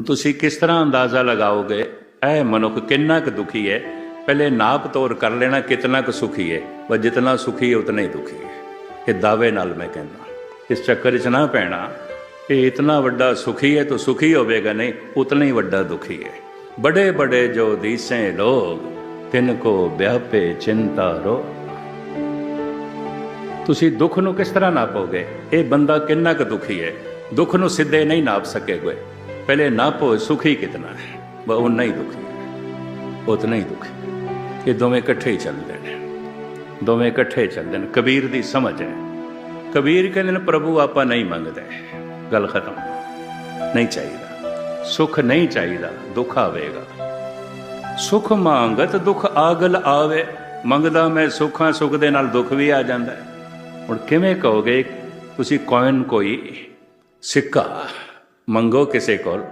ਤੁਸੀਂ ਕਿਸ ਤਰ੍ਹਾਂ ਅੰਦਾਜ਼ਾ ਲਗਾਓਗੇ? ਇਹ ਮਨੁੱਖ ਕਿੰਨਾ ਕੁ ਦੁਖੀ ਹੈ? ਪਹਿਲੇ ਨਾਪ ਤੌਰ ਕਰ ਲੈਣਾ ਕਿਤਨਾ ਕੁ ਸੁਖੀ ਹੈ, ਬਸ ਜਿਤਨਾ ਸੁਖੀ ਹੈ ਉਤਨਾ ਹੀ ਦੁਖੀ ਹੈ। ਇਹ ਦਾਅਵੇ ਨਾਲ ਮੈਂ ਕਹਿੰਦਾ, ਇਸ ਚੱਕਰ 'ਚ ਨਾ ਪੈਣਾ ਇਹ ਇਤਨਾ ਵੱਡਾ ਸੁਖੀ ਹੈ ਤਾਂ ਸੁਖੀ ਹੋਵੇਗਾ ਨਹੀਂ, ਉਤਨਾ ਹੀ ਵੱਡਾ ਦੁਖੀ ਹੈ। ਬੜੇ ਬੜੇ ਜੋ ਦੀਸੇ ਲੋਗ, ਤਿੰਨ ਕੋ ਵਿਆਪੇ ਚਿੰਤਾ ਰੋ ਤੁਸੀਂ ਦੁੱਖ ਨੂੰ ਕਿਸ ਤਰ੍ਹਾਂ ਨਾਪੋਗੇ? ਇਹ ਬੰਦਾ ਕਿੰਨਾ ਕੁ ਦੁਖੀ ਹੈ? ਦੁੱਖ ਨੂੰ ਸਿੱਧੇ ਨਹੀਂ ਨਾਪ ਸਕੇਗੇ ਪਹਿਲੇ ਨਾਪੋ ਸੁਖੀ ਕਿਤਨਾ ਹੈ ਵਹ ਉਨਾ ਹੀ ਦੁਖੀ ਹੈ ਉਤਨਾ ਹੀ ਦੁਖੀ ਇਹ ਦੋਵੇਂ ਇਕੱਠੇ ਹੀ ਚੱਲਦੇ ਨੇ ਦੋਵੇਂ ਇਕੱਠੇ ਚੱਲਦੇ ਨੇ ਕਬੀਰ ਦੀ ਸਮਝ ਹੈ ਕਬੀਰ ਕਹਿੰਦੇ ਨੇ ਪ੍ਰਭੂ ਆਪਾਂ ਨਹੀਂ ਮੰਗਦੇ ਗੱਲ ਖਤਮ ਨਹੀਂ ਚਾਹੀਦਾ ਸੁਖ ਨਹੀਂ ਚਾਹੀਦਾ ਦੁੱਖ ਆਵੇਗਾ ਸੁਖ ਮੰਗਤ ਦੁੱਖ ਆਗਲ ਆਵੇ ਮੰਗਦਾ ਮੈਂ ਸੁੱਖਾਂ ਸੁਖ ਦੇ ਨਾਲ ਦੁੱਖ ਵੀ ਆ ਜਾਂਦਾ ਹੁਣ ਕਿਵੇਂ ਕਹੋਗੇ ਤੁਸੀਂ ਕੋਇਨ ਕੋਈ ਸਿੱਕਾ ਮੰਗੋ ਕਿਸੇ ਕੋਲ।